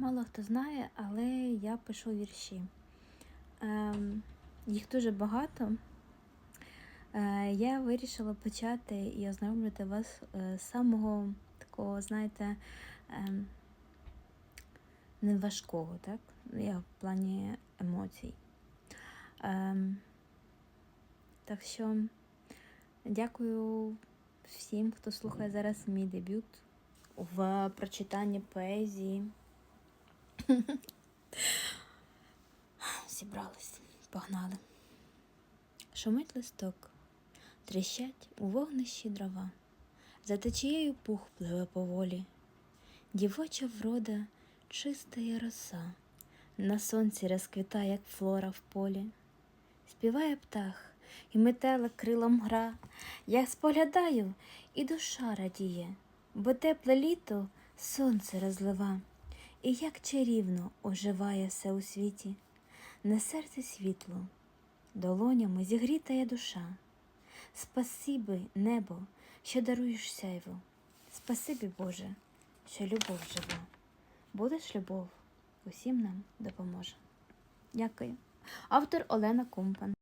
Мало хто знає, але я пишу вірші. Ем, їх дуже багато. Е, я вирішила почати і ознайомлювати вас е, з самого такого, знаєте, ем, неважкого, так? Я в плані емоцій. Ем, так що дякую всім, хто слухає зараз мій дебют в прочитанні поезії. Зібрались, погнали. Шумить листок, тріщать у вогнищі дрова, за течією пух пливе поволі, дівоча врода, чистая роса, на сонці розквітає, як флора в полі. Співає птах, і метелик крилом гра. Я споглядаю, і душа радіє, бо тепле літо сонце розлива, і як чарівно оживає все у світі, на серці світло, долонями зігрітає душа. Спасибі, небо, що даруєш сяйво. Спасибі, Боже, що любов жива. Будеш любов, усім нам допоможе. Дякую. Автор Олена Кумпан.